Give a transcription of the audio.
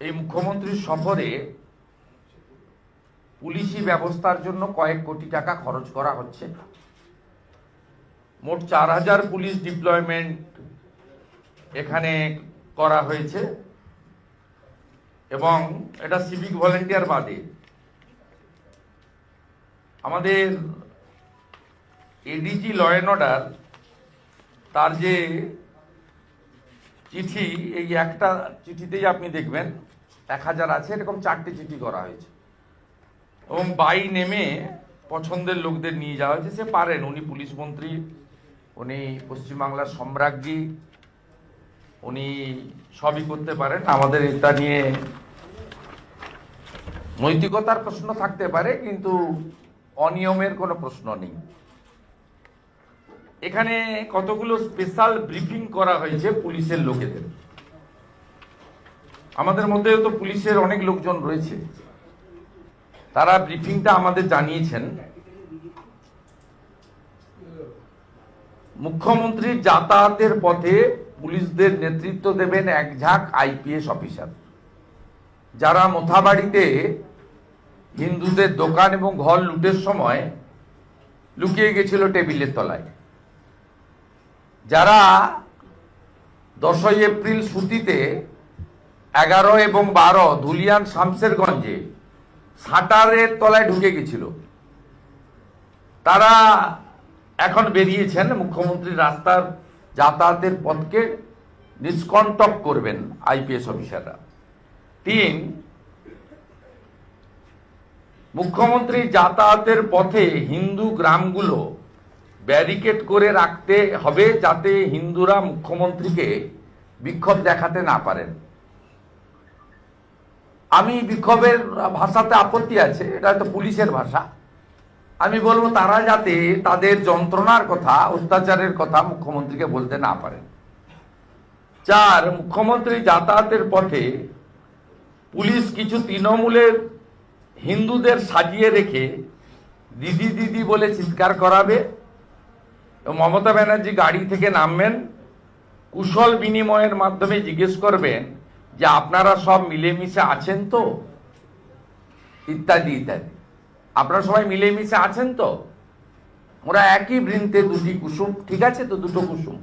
এই মুখ্যমন্ত্রীর সফরে পুলিশি ব্যবস্থার জন্য কয়েক কোটি টাকা খরচ করা হচ্ছে। মোট চার হাজার পুলিশ ডিপ্লয়মেন্ট এখানে করা হয়েছে। এবং এটা সিভিক ভলেন্টিয়ার বাদে। আমাদের এডিজি ল অ্যান্ড অর্ডার তার যে চিঠি, এই একটা চিঠিতেই আপনি দেখবেন, এক হাজার আছে, এরকম চারটে চিঠি করা হয়েছে। এবং বাই নেমে পছন্দের লোকদের নিয়ে যাওয়া হয়েছে, সে পারেন। উনি পুলিশ মন্ত্রী, উনি পশ্চিমবাংলার সম্রাজ্ঞী, উনি সবই করতে পারেন। আমাদের এটা নিয়ে নৈতিকতার প্রশ্ন থাকতে পারে, কিন্তু অনিয়মের কোনো প্রশ্ন নেই। এখানে কতগুলো স্পেশাল ব্রিফিং করা হয়েছে পুলিশের লোকেদের? আমাদের মধ্যে তো পুলিশের অনেক লোকজন রয়েছে। তারা ব্রিফিংটা আমাদের জানিয়েছেন। মুখ্যমন্ত্রী যাতায়াতের পথে পুলিশদের নেতৃত্ব দেবেন এক ঝাঁক আইপিএস অফিসার। যারা মোথাবাড়িতে হিন্দুদের দোকান এবং ঘর লুটের সময় লুকিয়ে গেছিল টেবিলের তলায়। যারা দশই এপ্রিল সুতিতে এগারো এবং বারো ধুলিয়ান শামসেরগঞ্জে সাঁটারের তলায় ঢুকে গেছিল, তারা এখন বেরিয়েছেন মুখ্যমন্ত্রী রাস্তার যাতায়াতের পথকে নিষ্কণ্টক করবেন আইপিএস অফিসাররা। তিন, মুখ্যমন্ত্রী যাতায়াতের পথে হিন্দু গ্রামগুলো ব্যারিকেড করে রাখতে হবে যাতে হিন্দুরা মুখ্যমন্ত্রীকে বিক্ষোভ দেখাতে না পারেন। আমি বিক্ষোভের ভাষাতে আপত্তি আছে, এটা তো পুলিশের ভাষা। আমি বলব তারা যাতে তাদের যন্ত্রণার কথা, অত্যাচারের কথা মুখ্যমন্ত্রীকে বলতে না পারেন। চার, মুখ্যমন্ত্রী যাতায়াতের পথে পুলিশ কিছু তৃণমূলের হিন্দুদের সাজিয়ে রেখে দিদি দিদি বলে চিৎকার করাবে মমতা ব্যানার্জি গাড়ি থেকে নামবেন, কুশল বিনিময়ের মাধ্যমে জিজ্ঞেস করবেন যে আপনারা সব মিলেমিশে আছেন তো? ইত্যাদি ইত্যাদি। আপনারা সবাই মিলেমিশে আছেন তো? ওরা একই বৃন্তে দুটি কুসুম, ঠিক আছে তো? দুটো কুসুম।